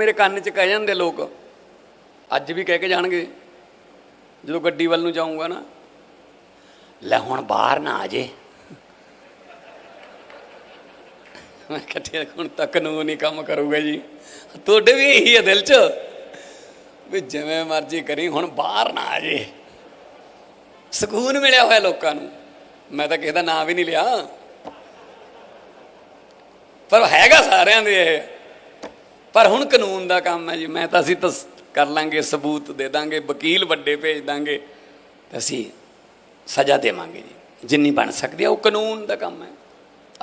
ਮੇਰੇ ਕੰਨ 'ਚ ਕਹਿ ਜਾਂਦੇ ਲੋਕ। ਅੱਜ ਵੀ ਕਹਿ ਕੇ ਜਾਣਗੇ। ਜਦੋਂ ਗੱਡੀ ਵੱਲ ਨੂੰ ਜਾਊਂਗਾ ਨਾ, ਲੈ ਹੁਣ ਬਾਹਰ ਨਾ ਆ ਜੇ। ਮੈਂ ਕਿਹਾ ਹੁਣ ਤੱਕ ਨੂੰ ਨਹੀਂ ਕੰਮ ਕਰੂਗਾ ਜੀ। ਤੁਹਾਡੇ ਵੀ ਇਹੀ ਹੈ ਦਿਲ 'ਚ ਵੀ ਜਿਵੇਂ ਮਰਜ਼ੀ ਕਰੀ, ਹੁਣ ਬਾਹਰ ਨਾ ਆ ਜੇ। ਸਕੂਨ ਮਿਲਿਆ ਹੋਇਆ ਲੋਕਾਂ ਨੂੰ। ਮੈਂ ਤਾਂ ਕਿਸੇ ਦਾ ਨਾਂ ਵੀ ਨਹੀਂ ਲਿਆ। ਪਰ ਹੈਗਾ ਸਾਰਿਆਂ ਦੇ ਇਹ। ਪਰ ਹੁਣ ਕਾਨੂੰਨ ਦਾ ਕੰਮ ਹੈ ਜੀ, ਮੈਂ ਤਾਂ ਅਸੀਂ ਤਾਂ ਕਰ ਲਾਂਗੇ, ਸਬੂਤ ਦੇ ਦਾਂਗੇ, ਵਕੀਲ ਵੱਡੇ ਭੇਜ ਦਾਂਗੇ ਅਸੀਂ ਸਜ਼ਾ ਦੇਵਾਂਗੇ ਜੀ। ਜਿੰਨੀ ਬਣ ਸਕਦੀ ਹੈ, ਉਹ ਕਾਨੂੰਨ ਦਾ ਕੰਮ ਹੈ,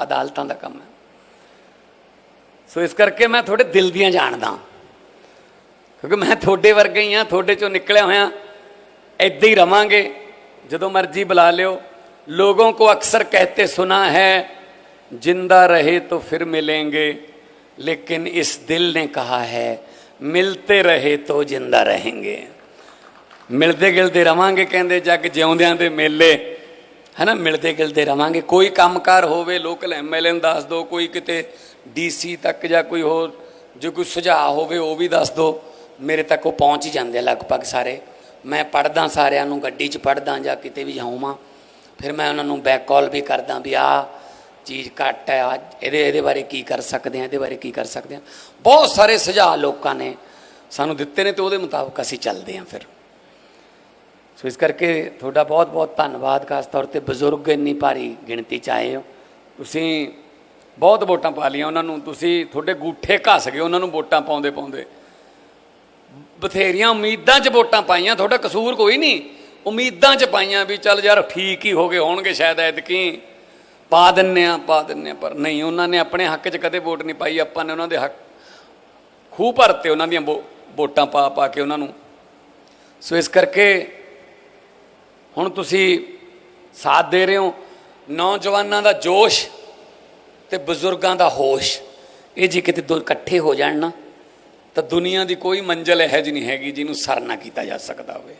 ਅਦਾਲਤਾਂ ਦਾ ਕੰਮ ਹੈ। ਸੋ ਇਸ ਕਰਕੇ ਮੈਂ ਤੁਹਾਡੇ ਦਿਲ ਦੀਆਂ ਜਾਣਦਾ ਕਿਉਂਕਿ ਮੈਂ ਤੁਹਾਡੇ ਵਰਗਾ ਹੀ ਆ ਤੁਹਾਡੇ ਚੋਂ ਨਿਕਲਿਆ ਹੋਇਆ। ਐਦਾਂ ਹੀ ਰਵਾਂਗੇ, ਜਦੋਂ ਮਰਜ਼ੀ ਬੁਲਾ ਲਿਓ। ਲੋਗੋਂ ਕੋ ਅਕਸਰ ਕਹਤੇ ਸੁਣਾ ਹੈ, ਜਿੰਦਾ ਰਹੇ ਤੋ ਫਿਰ ਮਿਲेंगे लेकिन इस दिल ने कहा है ਮਿਲਤੇ ਰਹੇ ਤੋ ਜਿੰਦਾ रहेंगे ਮਿਲਦੇ ਗਿਲਦੇ ਰਵਾਂਗੇ ਕਹਿੰਦੇ ਜੱਗ ਜਿਉਂਦਿਆਂ ਦੇ ਮੇਲੇ ਹੈਨਾ ਮਿਲਦੇ ਗਿਲਦੇ ਰਵਾਂਗੇ ਕੋਈ ਕੰਮਕਾਰ ਹੋਵੇ ਲੋਕਲ ਐਮਐਲਏ ਨੂੰ ਦੱਸ ਦਿਓ ਕੋਈ ਕਿਤੇ ਡੀਸੀ ਤੱਕ ਜਾਂ ਕੋਈ ਹੋਰ ਜੇ ਕੋਈ ਸੁਝਾਅ ਹੋਵੇ ਉਹ ਵੀ ਦੱਸ ਦਿਓ ਮੇਰੇ ਤੱਕ ਉਹ ਪਹੁੰਚ ਹੀ ਜਾਂਦੇ ਆ ਲਗਭਗ ਸਾਰੇ ਮੈਂ ਪੜਦਾ ਸਾਰਿਆਂ ਨੂੰ ਗੱਡੀ 'ਚ ਪੜਦਾ ਜਾਂ ਕਿਤੇ ਵੀ ਜਾਊਂਗਾ ਫਿਰ ਮੈਂ ਉਹਨਾਂ ਨੂੰ ਬੈਕ ਕਾਲ ਵੀ ਕਰਦਾ ਵੀ ਆ ਚੀਜ਼ ਘੱਟ ਹੈ ਅੱਜ। ਇਹਦੇ ਇਹਦੇ ਬਾਰੇ ਕੀ ਕਰ ਸਕਦੇ ਆ ਇਹਦੇ ਬਾਰੇ ਕੀ ਕਰ ਸਕਦੇ ਆ ਬਹੁਤ ਸਾਰੇ ਸੁਝਾਅ ਲੋਕਾਂ ਨੇ ਸਾਨੂੰ ਦਿੱਤੇ ਨੇ ਤੇ ਉਹਦੇ ਮੁਤਾਬਕ ਅਸੀਂ ਚੱਲਦੇ ਆ ਫਿਰ। ਸੋ ਇਸ ਕਰਕੇ ਤੁਹਾਡਾ ਬਹੁਤ ਬਹੁਤ ਧੰਨਵਾਦ, ਖਾਸ ਤੌਰ ਤੇ ਬਜ਼ੁਰਗ ਇੰਨੀ ਭਾਰੀ ਗਿਣਤੀ ਚ ਆਏ ਹੋ। ਤੁਸੀਂ ਬਹੁਤ ਵੋਟਾਂ ਪਾ ਲਈਆਂ ਉਹਨਾਂ ਨੂੰ। ਤੁਸੀਂ ਤੁਹਾਡੇ ਗੂਠੇ ਘਸ ਗਏ ਉਹਨਾਂ ਨੂੰ ਵੋਟਾਂ ਪਾਉਂਦੇ ਪਾਉਂਦੇ। ਬਥੇਰੀਆਂ ਉਮੀਦਾਂ 'ਚ ਵੋਟਾਂ ਪਾਈਆਂ। ਤੁਹਾਡਾ ਕਸੂਰ ਕੋਈ ਨਹੀਂ। ਉਮੀਦਾਂ 'ਚ ਪਾਈਆਂ ਵੀ ਚੱਲ ਯਾਰ ਠੀਕ ਹੀ ਹੋ ਗਏ, ਹੋਣਗੇ ਸ਼ਾਇਦ ਐਤਕੀ। ਪਾ ਦਿੰਨੇ ਆ, ਪਾ ਦਿੰਨੇ ਆ, ਪਰ ਨਹੀਂ, ਉਹਨਾਂ ਨੇ ਆਪਣੇ ਹੱਕ 'ਚ ਕਦੇ ਵੋਟ ਨਹੀਂ ਪਾਈ। ਆਪਾਂ ਨੇ ਉਹਨਾਂ ਦੇ ਹੱਕ ਖੂਹ ਭਰਤੇ ਉਹਨਾਂ ਦੀਆਂ ਵੋ- ਵੋਟਾਂ ਪਾ ਪਾ ਕੇ ਉਹਨਾਂ ਨੂੰ। ਸੋ ਇਸ ਕਰਕੇ ਹੁਣ ਤੁਸੀਂ ਸਾਥ ਦੇ ਰਹੇ ਹੋ। ਨੌਜਵਾਨਾਂ ਦਾ ਜੋਸ਼ ਤੇ ਬਜ਼ੁਰਗਾਂ ਦਾ ਹੋਸ਼, ਇਹ ਜੀ ਕਿਤੇ ਦੋ ਇਕੱਠੇ ਹੋ ਜਾਣ ਨਾ, ਤਾਂ ਦੁਨੀਆ ਦੀ ਕੋਈ ਮੰਜ਼ਲ ਇਹੋ ਜਿਹੀ ਨਹੀਂ ਹੈਗੀ ਜਿਹਨੂੰ ਸਰ ਨਾ ਕੀਤਾ ਜਾ ਸਕਦਾ ਹੋਵੇ।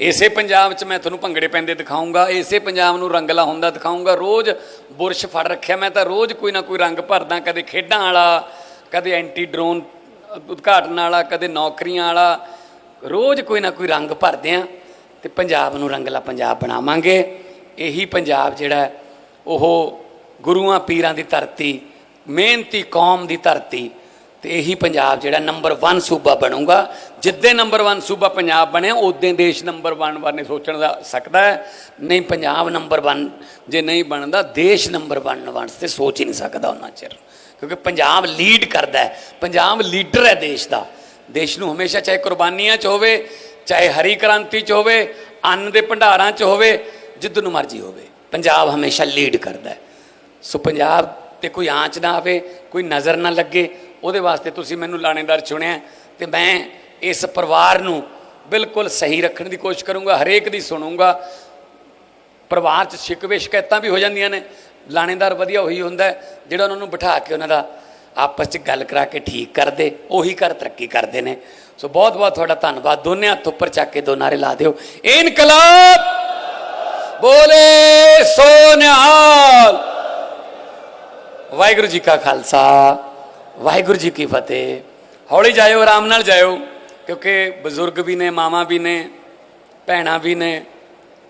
ਇਸੇ ਪੰਜਾਬ 'ਚ ਮੈਂ ਤੁਹਾਨੂੰ ਭੰਗੜੇ ਪੈਂਦੇ ਦਿਖਾਉਂਗਾ, ਇਸੇ ਪੰਜਾਬ ਨੂੰ ਰੰਗਲਾ ਹੁੰਦਾ ਦਿਖਾਉਂਗਾ। ਰੋਜ਼ ਬੁਰਸ਼ ਫੜ ਰੱਖਿਆ, ਮੈਂ ਤਾਂ ਰੋਜ਼ ਕੋਈ ਨਾ ਕੋਈ ਰੰਗ ਭਰਦਾ, ਕਦੇ ਖੇਡਾਂ ਵਾਲਾ, ਕਦੇ ਐਂਟੀ ਡਰੋਨ ਉਦਘਾਟਨ ਵਾਲਾ, ਕਦੇ ਨੌਕਰੀਆਂ ਵਾਲਾ। ਰੋਜ਼ ਕੋਈ ਨਾ ਕੋਈ ਰੰਗ ਭਰਦੇ ਆ ਤੇ ਪੰਜਾਬ ਨੂੰ ਰੰਗਲਾ ਪੰਜਾਬ ਬਣਾਵਾਂਗੇ। ਇਹੀ ਪੰਜਾਬ ਜਿਹੜਾ ਉਹ ਗੁਰੂਆਂ ਪੀਰਾਂ ਦੀ ਧਰਤੀ, ਮਿਹਨਤੀ ਕੌਮ ਦੀ ਧਰਤੀ ਤੇ ਇਹੀ ਪੰਜਾਬ ਜਿਹੜਾ ਨੰਬਰ 1 ਸੂਬਾ ਬਣੂਗਾ। ਜਿੱਦੇ ਨੰਬਰ 1 ਸੂਬਾ ਪੰਜਾਬ ਬਣਿਆ ਉਦੋਂ ਦੇਸ਼ ਨੰਬਰ 1 ਬਾਰੇ ਸੋਚਣ ਦਾ ਸਕਦਾ ਹੈ। ਨਹੀਂ ਪੰਜਾਬ ਨੰਬਰ 1 ਜੇ ਨਹੀਂ ਬਣਦਾ, ਦੇਸ਼ ਨੰਬਰ 1 ਵਾਸਤੇ ਸੋਚ ਹੀ ਨਹੀਂ ਸਕਦਾ ਉਹਨਾਂ ਚਿਰ। ਕਿਉਂਕਿ ਪੰਜਾਬ ਲੀਡ ਕਰਦਾ ਹੈ। ਪੰਜਾਬ ਲੀਡਰ ਹੈ ਦੇਸ਼ ਦਾ। ਦੇਸ਼ ਨੂੰ ਹਮੇਸ਼ਾ ਚਾਹੇ ਕੁਰਬਾਨੀਆਂ 'ਚ ਹੋਵੇ, ਚਾਹੇ ਹਰੀ ਕ੍ਰਾਂਤੀ 'ਚ ਹੋਵੇ, ਅੰਨ ਦੇ ਭੰਡਾਰਾਂ 'ਚ ਹੋਵੇ ਜਿੱਦ ਨੂੰ ਮਰਜ਼ੀ ਹੋਵੇ। ਪੰਜਾਬ ਹਮੇਸ਼ਾ ਲੀਡ ਕਰਦਾ ਹੈ। ਸੋ ਪੰਜਾਬ ਤੇ ਕੋਈ ਆਂਚ ਨਾ ਆਵੇ, ਕੋਈ ਨਜ਼ਰ ਨਾ ਲੱਗੇ ਉਹਦੇ ਵਾਸਤੇ ਤੁਸੀਂ ਮੈਨੂੰ ਲਾਣੇਦਾਰ ਚੁਣਿਆ ਤੇ ਮੈਂ ਇਸ ਪਰਿਵਾਰ ਨੂੰ ਬਿਲਕੁਲ ਸਹੀ ਰੱਖਣ ਦੀ ਕੋਸ਼ਿਸ਼ ਕਰੂੰਗਾ, ਹਰੇਕ ਦੀ ਸੁਣੂੰਗਾ। ਪਰਿਵਾਰ 'ਚ ਸ਼ਿਕਵੇ ਸ਼ਿਕਾਇਤਾਂ ਵੀ ਹੋ ਜਾਂਦੀਆਂ ਨੇ। ਲਾਣੇਦਾਰ ਵਧੀਆ ਉਹੀ ਹੁੰਦਾ ਜਿਹੜਾ ਉਹਨਾਂ ਨੂੰ ਬਿਠਾ ਕੇ ਉਹਨਾਂ ਦਾ ਆਪਸ 'ਚ ਗੱਲ ਕਰਾ ਕੇ ਠੀਕ ਕਰਦੇ, ਉਹੀ ਘਰ ਤਰੱਕੀ ਕਰਦੇ ਨੇ। ਸੋ ਬਹੁਤ ਬਹੁਤ ਤੁਹਾਡਾ ਧੰਨਵਾਦ। ਦੋਨੇ ਹੱਥ ਉੱਪਰ ਚੱਕ ਕੇ ਦੋ ਨਾਰੇ ਲਾ ਦਿਓ। ਇਨਕਲਾਬ! ਬੋਲੇ ਸੋ ਨਿਹਾਲ! ਵਾਹਿਗੁਰੂ ਜੀ ਕਾ ਖਾਲਸਾ। ਵਾਹਿਗੁਰੂ ਜੀ ਕੀ ਫਤਿਹ। ਹੌਲੀ ਜਾਇਓ, ਆਰਾਮ ਨਾਲ ਜਾਇਓ, ਕਿਉਂਕਿ ਬਜ਼ੁਰਗ ਵੀ ਨੇ, ਮਾਵਾਂ ਵੀ ਨੇ, ਭੈਣਾਂ ਵੀ ਨੇ,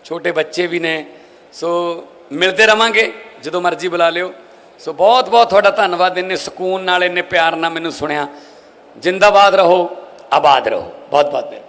ਛੋਟੇ ਬੱਚੇ ਵੀ ਨੇ। ਸੋ ਮਿਲਦੇ ਰਵਾਂਗੇ, ਜਦੋਂ ਮਰਜ਼ੀ ਬੁਲਾ ਲਿਓ। ਸੋ ਬਹੁਤ ਬਹੁਤ ਤੁਹਾਡਾ ਧੰਨਵਾਦ, ਇੰਨੇ ਸਕੂਨ ਨਾਲ, ਇੰਨੇ ਪਿਆਰ ਨਾਲ ਮੈਨੂੰ ਸੁਣਿਆ। ਜਿੰਦਾਬਾਦ ਰਹੋ, ਆਬਾਦ ਰਹੋ। ਬਹੁਤ ਬਹੁਤ ਮਿਹਰਬਾਨੀ।